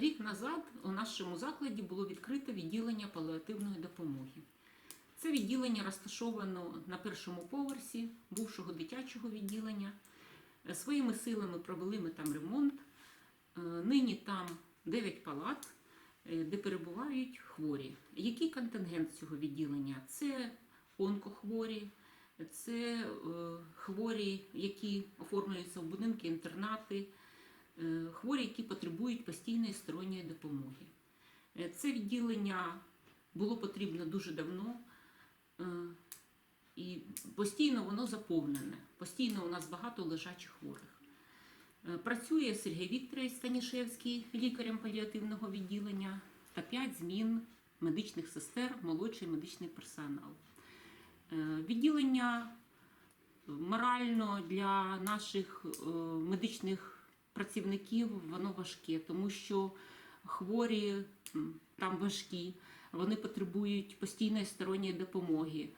Рік назад у нашому закладі було відкрито відділення паліативної допомоги. Це відділення розташовано на першому поверсі бувшого дитячого відділення. Е, Своїми силами провели ми там ремонт. Е, Нині там 9 палат, е, де перебувають хворі. Який контингент цього відділення? Це онкохворі, це хворі, які оформлюються в будинки, інтернати, хворі, які потребують постійної сторонньої допомоги. Е, Це відділення було потрібно дуже давно. е, І постійно воно заповнене. Постійно у нас багато лежачих хворих. Е, Працює Сергій Вікторович Станішевський, лікарем паліативного відділення та 5 змін медичних сестер, молодший медичний персонал. Е, Відділення морально для наших е, медичних працівників воно важке, тому що хворі там важкі, вони потребують постійної сторонньої допомоги.